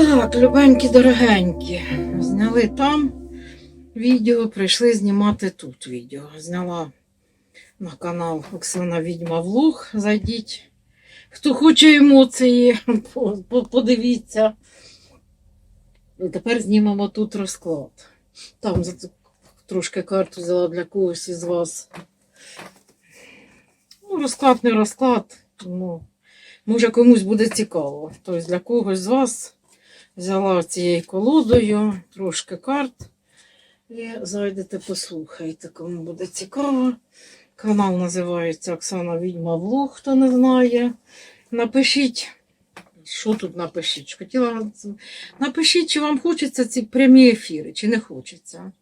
Так, любенькі, дорогенькі. Зняли там відео, прийшли знімати тут відео. Зняла на канал Оксана Відьма Влог. Зайдіть. Хто хоче емоції, по- по- подивіться. Тепер знімемо тут розклад. Там трошки карту взяла для когось із вас. Ну, розклад не розклад. Ну, може комусь буде цікаво. Тобто для когось з вас взяла цією колодою трошки карт. І зайдете, послухайте, кому буде цікаво. Канал називається Оксана Відьма Влог, хто не знає. Напишіть, що тут напишіть. Хотіла... Напишіть, чи вам хочеться ці прямі ефіри, чи не хочеться.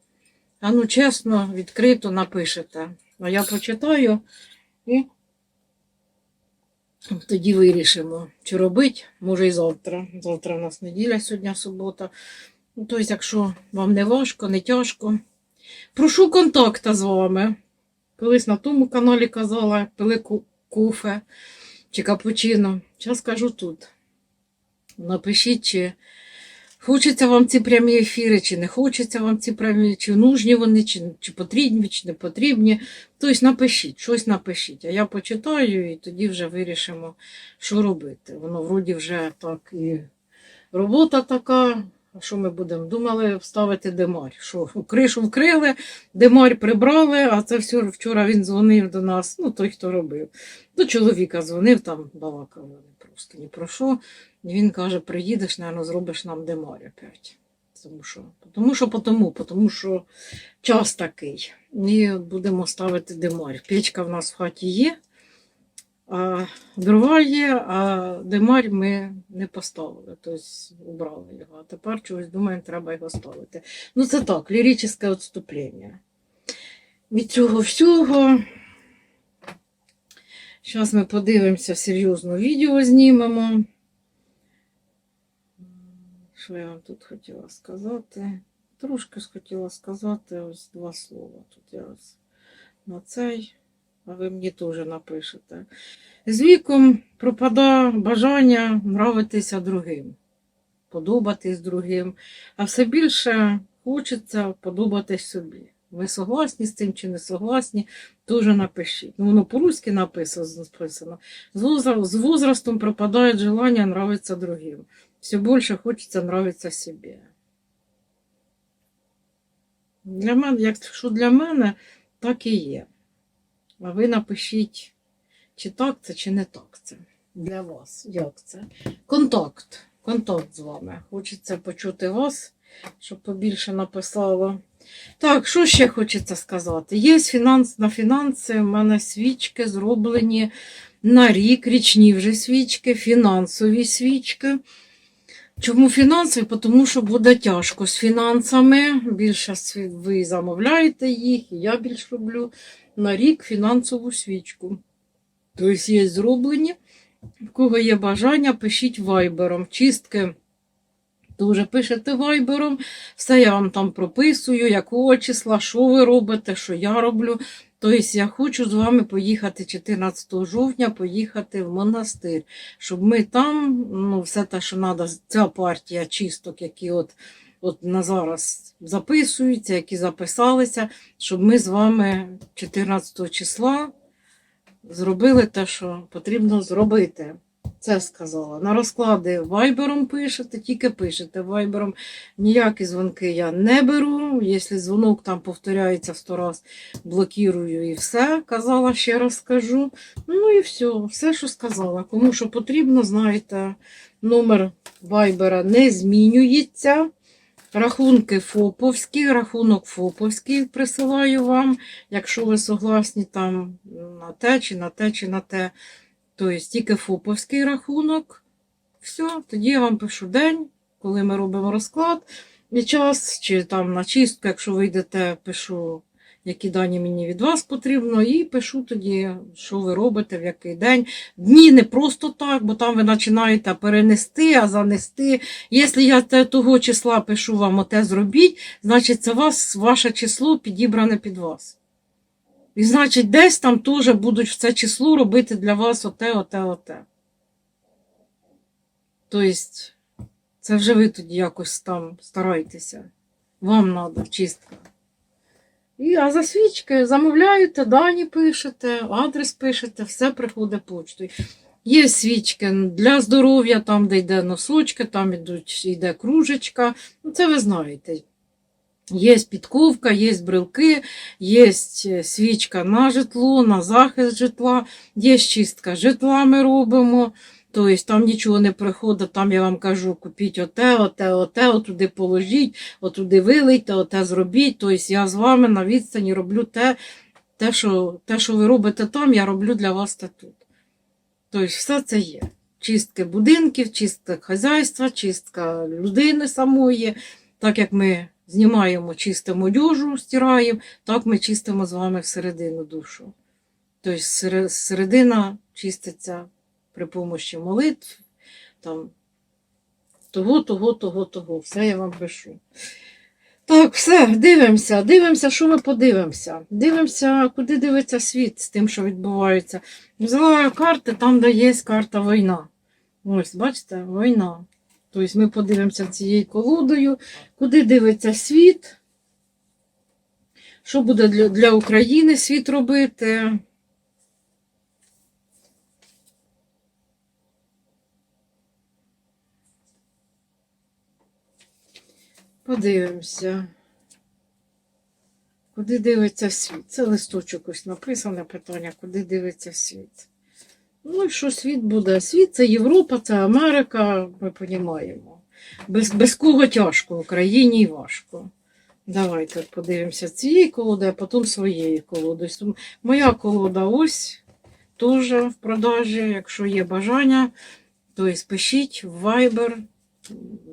А ну чесно, відкрито напишете. А я почитаю і тоді вирішимо, чи робити, може і завтра. Завтра у нас неділя, сьогодні субота. Тобто, якщо вам не важко, не тяжко, прошу контакта з вами. Колись на тому каналі казала, пили куфе чи капучино. Зараз кажу тут. Напишіть, чи хочеться вам ці прямі ефіри, чи не хочеться вам ці прямі, чи нужні вони, чи, чи потрібні, чи не потрібні. Тобто напишіть, щось напишіть. А я почитаю і тоді вже вирішимо, що робити. Воно вроді вже так і робота така. А що ми будемо? Думали вставити демарь. Що кришу вкрили, демарь прибрали, а це все вчора він дзвонив до нас, ну той, хто робив. До чоловіка дзвонив, там балакали просто ні про що. Він каже: приїдеш, напевно, зробиш нам демарь опять. Тому що, тому що, потому, тому що час такий. І будемо ставити демарь. Печка в нас в хаті є, а дрова є, а демарь ми не поставили, тобто убрали його. А тепер чогось думаємо, треба його ставити. Ну, це так, ліричне відступлення. Від цього всього. Зараз ми подивимося серйозне відео знімемо. Що я вам тут хотіла сказати? Трошки хотіла сказати ось два слова. Тут я ось на цей, а ви мені теж напишете. З віком пропадає бажання нравитися другим, подобатись другим, а все більше хочеться подобатись собі. Ви согласні з цим чи не согласні, теж напишіть. Ну, воно по-русски написано, написано. З, возра- з возрастом пропадає желання нравиться другим. Все більше хочеться нравиться собі. Для мене, якщо для мене, так і є. А ви напишіть, чи так це, чи не так це. Для вас. Як це? Контакт. Контакт з вами. Хочеться почути вас, щоб побільше написало. Так, що ще хочеться сказати? Є фінанс на фінанси. У мене свічки зроблені на рік, річні вже свічки, фінансові свічки. Чому фінансові? Тому що буде тяжко з фінансами. Більше ви замовляєте їх, і я більш роблю на рік фінансову свічку. Тобто є зроблені. В кого є бажання, пишіть вайбером. Чистки дуже пишете вайбером. Все я вам там прописую, якого числа, що ви робите, що я роблю. Тобто я хочу з вами поїхати 14 жовтня, поїхати в монастир, щоб ми там, ну, все те, що треба, ця партія чисток, які от, от на зараз записуються, які записалися, щоб ми з вами 14 числа зробили те, що потрібно зробити. Це сказала. На розклади вайбером пишете, тільки пишете вайбером. Ніякі дзвонки я не беру. Якщо дзвонок там повторяється сто раз, блокірую і все. Казала, ще раз скажу. Ну і все, все, що сказала. Кому що потрібно, знаєте, номер вайбера не змінюється. Рахунки ФОПовські, рахунок ФОПовський присилаю вам, якщо ви согласні там на те, чи на те, чи на те. Тобто тільки ФОПовський рахунок. Все, тоді я вам пишу день, коли ми робимо розклад і час, чи там на чистку, якщо ви йдете, пишу, які дані мені від вас потрібно, і пишу тоді, що ви робите, в який день. Дні не просто так, бо там ви починаєте перенести, а занести. Якщо я того числа пишу вам оте зробіть, значить це вас, ваше число підібране під вас. І значить, десь там теж будуть в це число робити для вас оте, оте, оте. Тобто, Це вже ви тоді якось там старайтеся. Вам треба чистка. І, а за свічки замовляєте, дані пишете, адрес пишете, все приходить почтою. Є свічки для здоров'я, там, де йде носочки, там йде кружечка. Ну, це ви знаєте. Є підковка, є брелки, є свічка на житло, на захист житла, є чистка житла ми робимо. Тобто там нічого не приходить, там я вам кажу, купіть оте, оте, оте, отуди положіть, отуди вилийте, оте зробіть. Тобто я з вами на відстані роблю те, те, що, те, що ви робите там, я роблю для вас те тут. Тобто все це є. Чистки будинків, чистка хазяйства, чистка людини самої. Так як ми знімаємо, чистимо одежу, стираємо, так ми чистимо з вами всередину душу. Тобто середина чиститься при помощі молитв, там, того, того, того, того. Все я вам пишу. Так, все, дивимося, дивимося, що ми подивимося. Дивимося, куди дивиться світ з тим, що відбувається. Взяла карти, там, де є карта війна. Ось, бачите, війна. Тобто ми подивимося цією колодою, куди дивиться світ, що буде для, для України світ робити. Подивимося. Куди дивиться світ? Це листочок ось написане питання, куди дивиться світ. Ну і що світ буде? Світ це Європа, це Америка, ми розуміємо. Без, без кого тяжко, Україні важко. Давайте подивимося цієї колоди, а потім своєї колоди. Моя колода ось теж в продажі. Якщо є бажання, то і спишіть в Viber,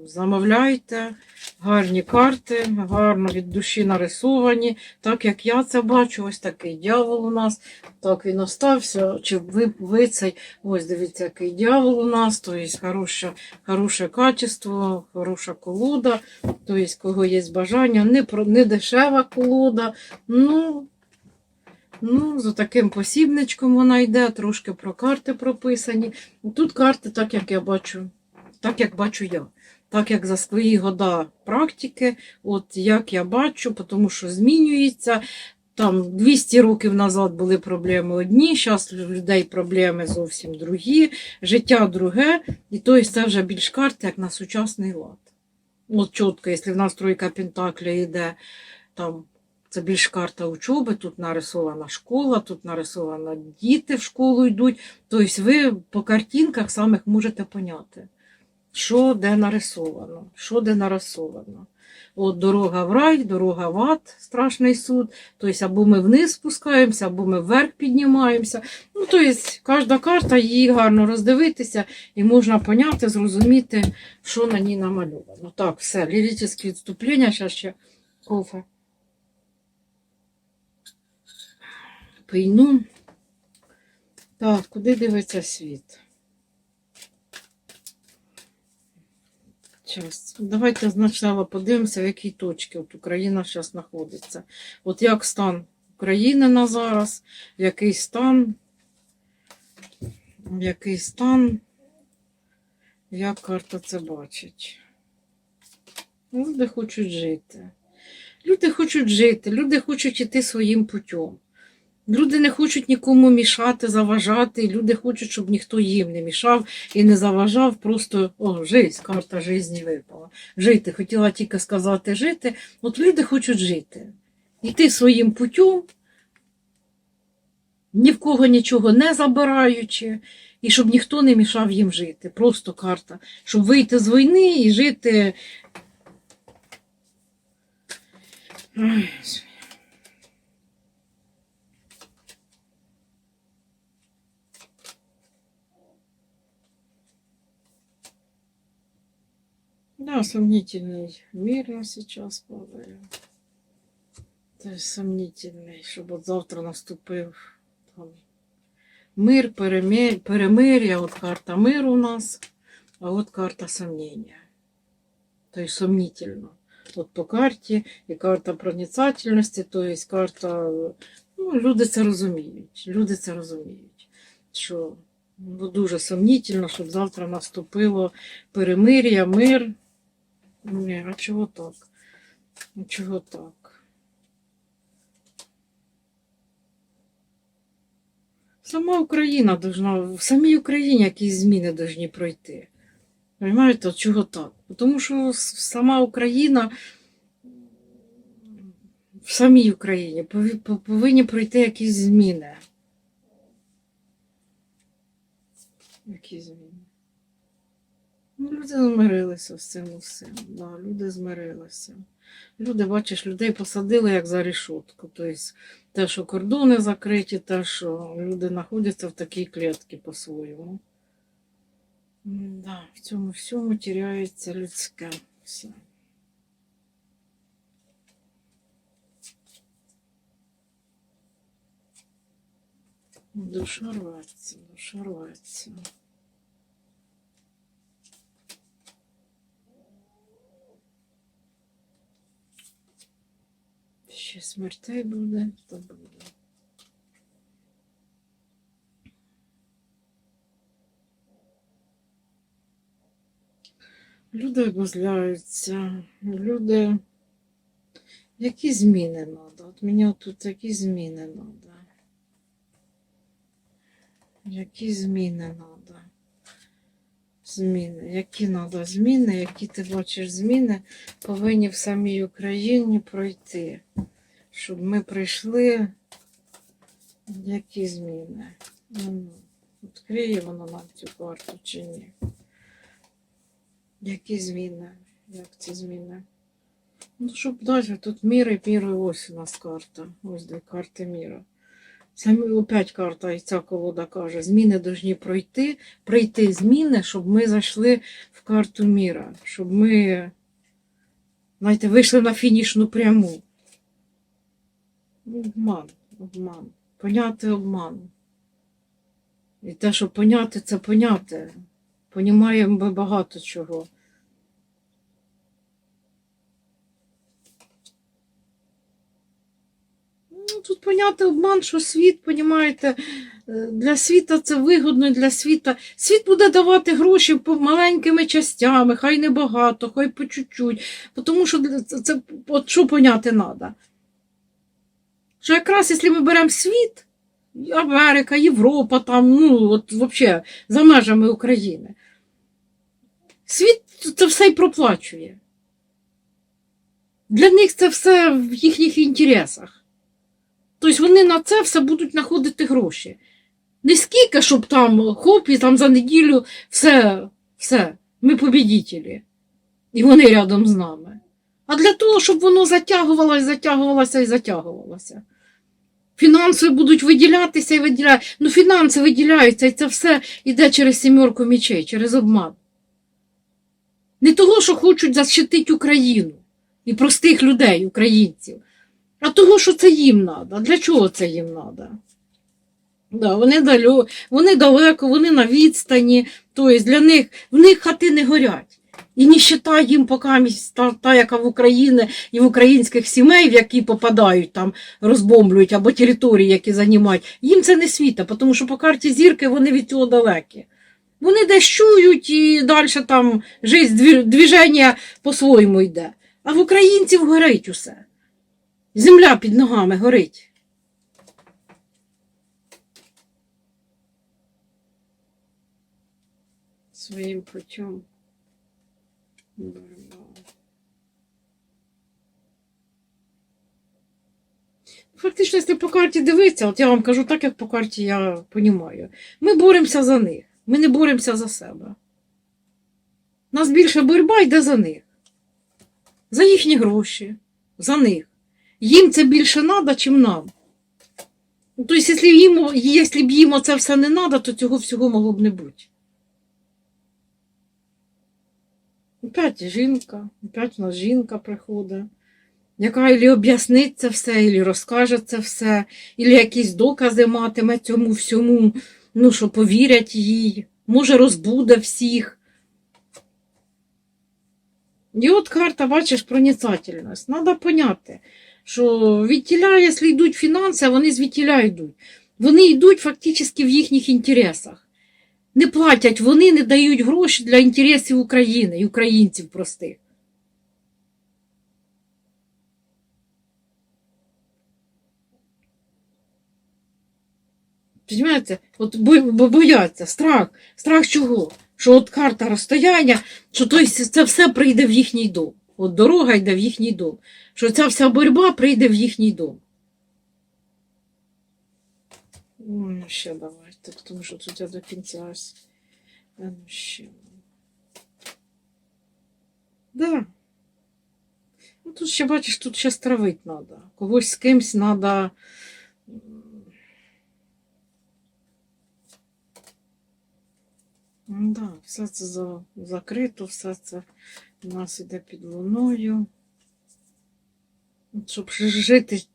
замовляйте. Гарні карти, гарно від душі нарисовані. Так як я це бачу, ось такий дьявол у нас. Так він остався. Чи ви, ви цей, ось дивіться, який дьявол у нас, то є хороше, хороше качество, хороша колода, то є, кого є бажання, не, не дешева колода. Ну, ну, за таким посібничком вона йде, трошки про карти прописані. Тут карти, так як я бачу, так як бачу я так як за свої года практики, от як я бачу, тому що змінюється. Там 200 років назад були проблеми одні, зараз у людей проблеми зовсім другі, життя друге, і то це вже більш карти, як на сучасний лад. От чітко, якщо в нас тройка Пентакля йде, там це більш карта учоби, тут нарисована школа, тут нарисована діти в школу йдуть. Тобто ви по картинках самих можете поняти що де нарисовано, що де нарисовано. От дорога в рай, дорога в ад, страшний суд. Тобто, або ми вниз спускаємося, або ми вверх піднімаємося. Ну, тобто, кожна карта, її гарно роздивитися, і можна поняти, зрозуміти, що на ній намальовано. Так, все, ліричні відступлення, зараз ще кофе. Пийну. Так, куди дивиться світ? Зараз. Давайте спочатку подивимося, в якій точці от Україна зараз знаходиться. От як стан України на зараз, який стан, який стан, як карта це бачить. Люди хочуть жити. Люди хочуть жити, люди хочуть йти своїм путем. Люди не хочуть нікому мішати, заважати. Люди хочуть, щоб ніхто їм не мішав і не заважав. Просто о, жизнь, карта житті випала. Жити. Хотіла тільки сказати жити. От люди хочуть жити. Йти своїм путем, ні в кого нічого не забираючи, і щоб ніхто не мішав їм жити. Просто карта. Щоб вийти з війни і жити. Да, сомнительный мир на сейчас падає. Це сомнительний, щоб от завтра наступив там, мир, перемир, перемир'я, от карта миру у нас, а от карта сомнення. Тобто сомнительно. От по карті і карта проницательності, тобто карта. Ну, люди це розуміють. Люди це розуміють. Що ну, дуже сомнительно, щоб завтра наступило перемир'я, мир. Ні, а чого так? А чого так? Сама Україна должна, в самій Україні якісь зміни повинні пройти. Понимаєте, чого так? Тому що сама Україна в самій Україні повинні пройти якісь зміни. Які зміни? Ну, люди змирилися з цим усім. Да, люди змирилися. Люди, бачиш, людей посадили як за решетку. Тобто те, що кордони закриті, те, що люди знаходяться в такій клітці по-своєму. Да, в цьому всьому тіряється людське все. Душа рветься, душа рветься. Ще смертей буде, то буде. Люди обозляються, люди. Які зміни треба? От мені тут які зміни треба. Які зміни треба? Зміни. Які треба зміни, які ти бачиш зміни, повинні в самій Україні пройти. Щоб ми прийшли. Які зміни? Ну, Відкриє воно нам цю карту чи ні? Які зміни? Як ці зміни? Ну, щоб далі, тут мір і мір, ось у нас карта. Ось де карти міра. Це опять карта, і ця колода каже, зміни повинні пройти, пройти зміни, щоб ми зайшли в карту міра, щоб ми, знаєте, вийшли на фінішну пряму. Обман, обман. Поняти обман. І те, що поняти, це поняти. Понімаємо ми багато чого. Ну, тут поняти обман, що світ, понімаєте, е, для світа це вигодно для світа. Світ буде давати гроші маленькими частями, хай не багато, хай по чуть-чуть. Тому що це от що поняти треба? Що якраз якщо ми беремо світ, Америка, Європа, там, ну, от взагалі, за межами України, світ це все й проплачує. Для них це все в їхніх інтересах. Тобто вони на це все будуть знаходити гроші. Не скільки, щоб там хоп, і там за неділю все, все, ми побідітелі. І вони рядом з нами. А для того, щоб воно затягувалося, затягувалося і затягувалося. Фінанси будуть виділятися і виділяються. Ну, фінанси виділяються, і це все йде через сімерку мічей, через обман. Не того, що хочуть защитити Україну і простих людей, українців, а того, що це їм треба. Для чого це їм треба? Да, вони, дальо, вони далеко, вони на відстані, тобто для них, в них хати не горять. І ніщета їм поки та, та, яка в Україні і в українських сімей, в які попадають, там розбомблюють, або території, які займають, їм це не світа, тому що по карті зірки вони від цього далекі. Вони десь чують і далі там життя, дві- движення по-своєму йде. А в українців горить усе. Земля під ногами горить. Своїм путем. Борьба. Фактично, якщо по карті дивитися, от я вам кажу так, як по карті я розумію. Ми боремося за них. Ми не боремося за себе. Нас більше боротьба йде за них. За їхні гроші, за них. Їм це більше треба, чим нам. Ну, Тобто, якщо їм, якщо б їм це все не треба, то цього всього могло б не бути. Опять жінка, опять у нас жінка приходить, яка ілі об'яснить це все, ілі розкаже це все, ілі якісь докази матиме цьому всьому, ну, що повірять їй, може розбуде всіх. І от карта, бачиш, проницательність. Треба поняти, що відтіля, якщо йдуть фінанси, вони звідтіля йдуть. Вони йдуть фактично в їхніх інтересах не платять, вони не дають гроші для інтересів України і українців простих. Понимаєте? От бояться, страх. Страх чого? Що от карта розстояння, що то це все прийде в їхній дом. От дорога йде в їхній дом. Що ця вся боротьба прийде в їхній дом. Ну, ще давайте, тому що тут я до кінця ось. Ну ще. Да. Ну, тут ще бачиш, тут ще стравить треба. Когось з кимсь треба. Да, все це за, закрито, все це у нас іде під луною. Щоб жити,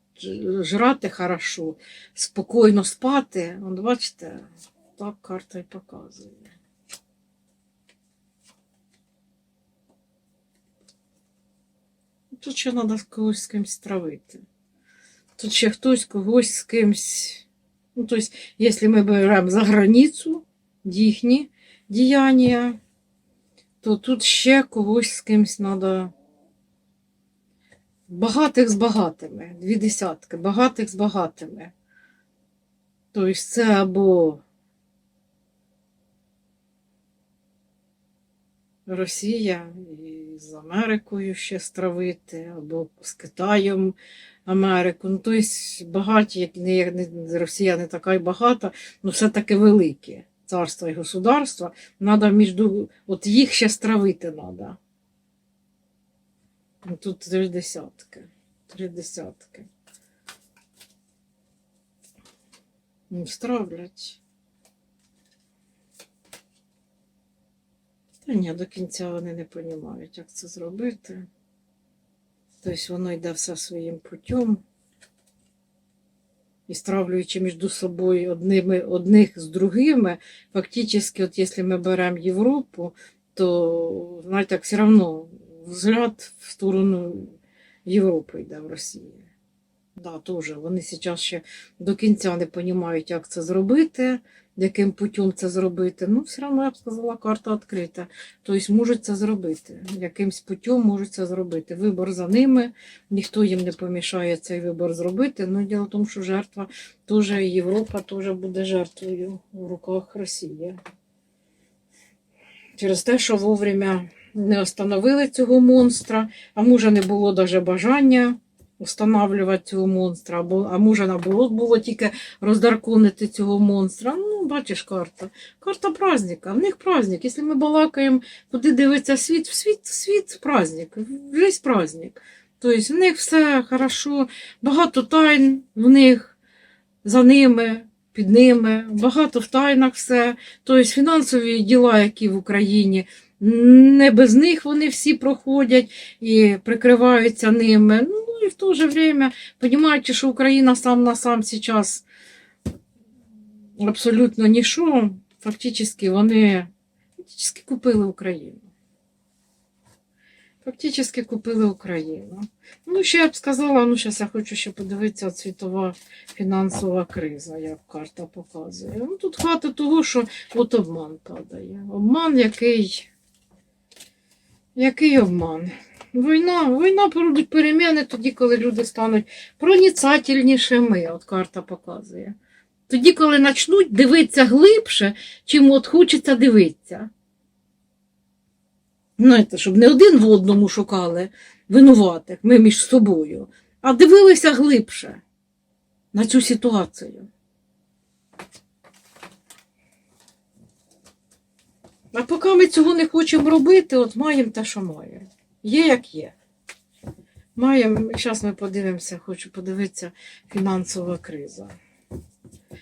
жрати хорошо, спокійно спати. От бачите, так карта і показує. Тут ще треба когось з кимось травити. Тут ще хтось когось з кимось. Ну, тобто, якщо ми беремо за границю їхні діяння, то тут ще когось з кимось треба. Багатих з багатими, дві десятки, багатих з багатими. Тобто це або Росія з Америкою ще стравити, або з Китаєм Америку. Ну, тобто багаті, як не, Росія не така й багата, ну все-таки великі царства і государства. Надо між от їх ще стравити треба. Ну, Тут три десятки. Три десятки. Ну, стравлять. Та ні, до кінця вони не розуміють, як це зробити. Тобто воно йде все своїм путем. І стравлюючи між собою одними, одних з другими, фактично, якщо ми беремо Європу, то, знаєте, так все одно взгляд в сторону Європи йде в Росії. Да, теж. Вони зараз ще до кінця не розуміють, як це зробити, яким путем це зробити. Ну, все одно, я б сказала, карта відкрита. Тобто можуть це зробити. Якимсь путем можуть це зробити. Вибор за ними, ніхто їм не помішає цей вибор зробити. Ну, діло в тому, що жертва теж Європа теж буде жертвою в руках Росії. Через те, що вовремя не остановили цього монстра, а може не було навіть бажання встановлювати цього монстра, або, а може наоборот було тільки роздарконити цього монстра. Ну, бачиш, карта. Карта праздника. В них праздник. Якщо ми балакаємо, куди дивиться світ, в світ, світ праздник, весь праздник. Тобто в них все хорошо, багато тайн в них, за ними, під ними, багато в тайнах все. Тобто фінансові діла, які в Україні, не без них вони всі проходять і прикриваються ними. Ну і в то же время, розуміючи, що Україна сам на сам зараз абсолютно ніщо, фактично вони фактично купили Україну. Фактично купили Україну. Ну, ще я б сказала, ну, зараз я хочу ще подивитися світова фінансова криза, як карта показує. Ну, тут хватить того, що от обман падає. Обман, який. Який обман? Війна, війна породить переміни тоді, коли люди стануть проніцательнішими, от карта показує. Тоді, коли почнуть дивитися глибше, чим от хочеться дивитися. Знаєте, щоб не один в одному шукали винуватих, ми між собою, а дивилися глибше на цю ситуацію. А поки ми цього не хочемо робити, от маємо те, що маємо. Є як є. Маємо, зараз ми подивимося, хочу подивитися фінансова криза.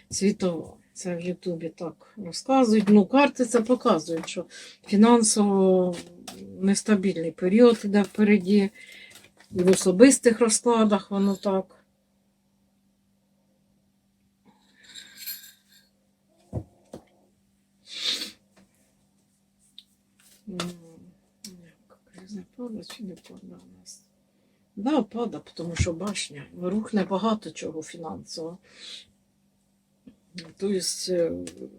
Світова. Це в Ютубі так розказують. Ну, карти це показують, що фінансово нестабільний період іде впереді. І в особистих розкладах воно так. М, як, Криза чи не пада у нас? Да, пада, тому що башня. Рухне багато чого фінансово. Тобто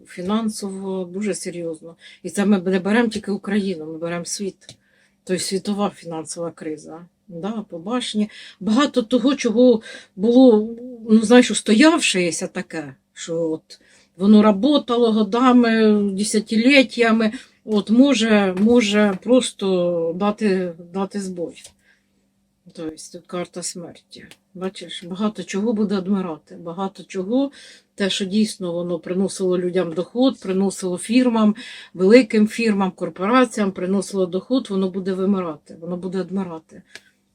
фінансово дуже серйозно. І це ми не беремо тільки Україну, ми беремо світ. Тобто світова фінансова криза. Да, по башні. Багато того, чого було, ну знаєш, устоявшеся таке, що от воно работало годами, десятиліттями, от може, може просто дати, дати збой. Тобто карта смерті. Бачиш, багато чого буде адмирати. Багато чого, те, що дійсно воно приносило людям доход, приносило фірмам, великим фірмам, корпораціям, приносило доход, воно буде вимирати, воно буде адмирати.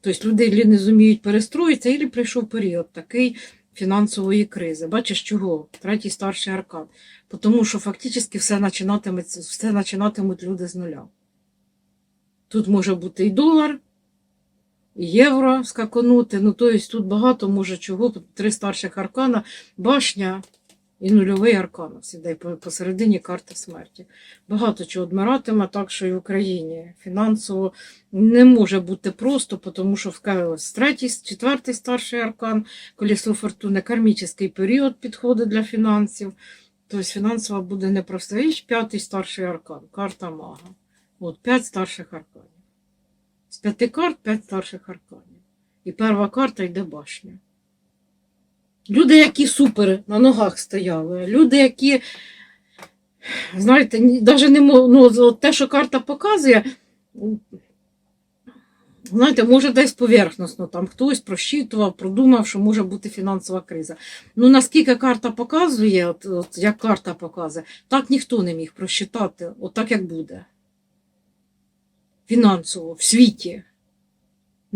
Тобто люди не зуміють перестроїтися, і прийшов період такий фінансової кризи. Бачиш чого? Третій старший аркан. Тому що фактично все починатиметься, все починатимуть люди з нуля. Тут може бути і долар, і євро скаканути. Ну, тобто тут багато може чого. Три старших аркана, башня і нульовий аркан. Сідай посередині карти смерті. Багато чого адмиратиме, так що і в Україні фінансово не може бути просто, тому що в третій, четвертий старший аркан, колесо фортуни, кармічний період підходить для фінансів. Тобто фінансово буде непроста річ. П'ятий старший аркан, карта мага. От п'ять старших арканів. З п'яти карт п'ять старших арканів. І перша карта йде башня. Люди, які супер на ногах стояли, люди, які, знаєте, навіть не ну, те, що карта показує, знаєте, може десь поверхносно там хтось просчитував, продумав, що може бути фінансова криза. Ну наскільки карта показує, от, от як карта показує, так ніхто не міг просчитати, от так як буде. Фінансово в світі.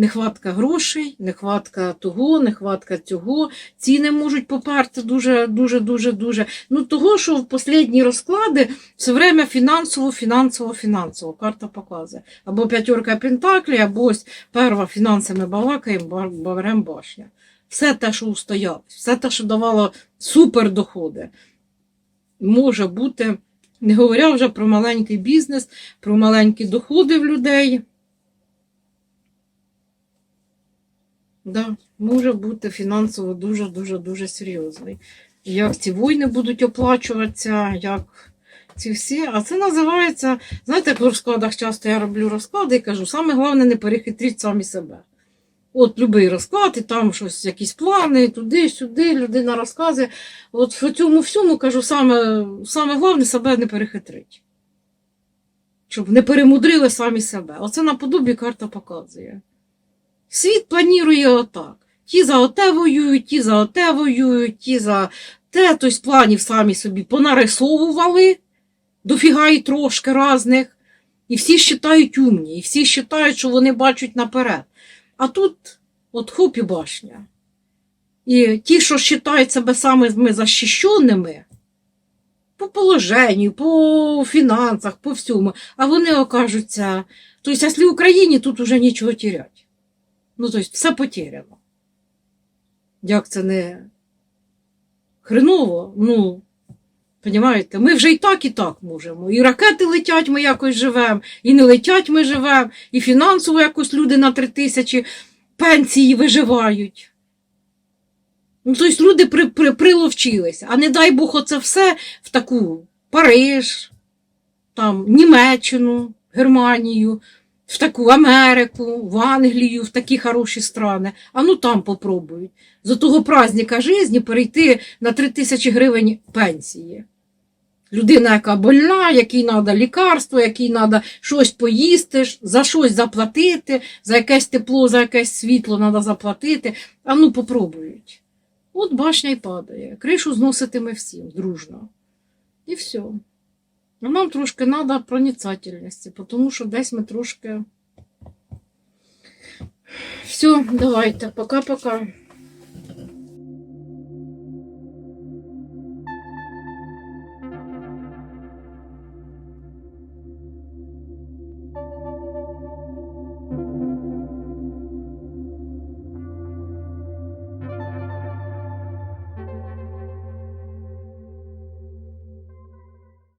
Нехватка грошей, нехватка того, нехватка цього. Ціни можуть поперти дуже, дуже, дуже, дуже. Ну, того, що в останні розклади все время фінансово, фінансово, фінансово. Карта показує. Або п'ятерка Пентаклі, або ось перва фінансами балакаємо, ба- беремо башня. Все те, що устоялось, все те, що давало супердоходи, може бути, не говоря вже про маленький бізнес, про маленькі доходи в людей. Да, може бути фінансово дуже-дуже дуже серйозний. Як ці війни будуть оплачуватися, як ці всі. А це називається, знаєте, як в розкладах часто я роблю розклади і кажу, саме головне не перехитріть самі себе. От любий розклад, і там щось, якісь плани, туди-сюди, людина розказує. От в цьому всьому кажу, саме, саме головне себе не перехитрить. Щоб не перемудрили самі себе. Оце наподобі карта показує. Світ планує отак. Ті за оте воюють, ті за оте воюють, ті за те, тобто планів самі собі понарисовували, дофіга і трошки разних. І всі вважають умні, і всі вважають, що вони бачать наперед. А тут от хоп і башня. І ті, що вважають себе самими захищеними, по положенню, по фінансах, по всьому, а вони окажуться. Тобто, якщо в Україні тут уже нічого терять. Ну, тобто, все потеряно. Як це не хреново, ну, Понімаєте, ми вже і так, і так можемо. І ракети летять, ми якось живемо, і не летять, ми живемо, і фінансово якось люди на три тисячі пенсії виживають. Ну, тобто люди при, при, приловчилися. А не дай Бог оце все в таку Париж, там, Німеччину, Германію, в таку Америку, в Англію, в такі хороші страни. А ну там попробують. З того праздника житті перейти на 3 тисячі гривень пенсії. Людина, яка больна, якій треба лікарство, якій треба щось поїсти, за щось заплатити, за якесь тепло, за якесь світло треба заплатити. А ну попробують. От башня й падає. Кришу зноситиме всім дружно. І все. А нам трошки треба проницательності, тому що десь ми трошки. Все, давайте, пока-пока.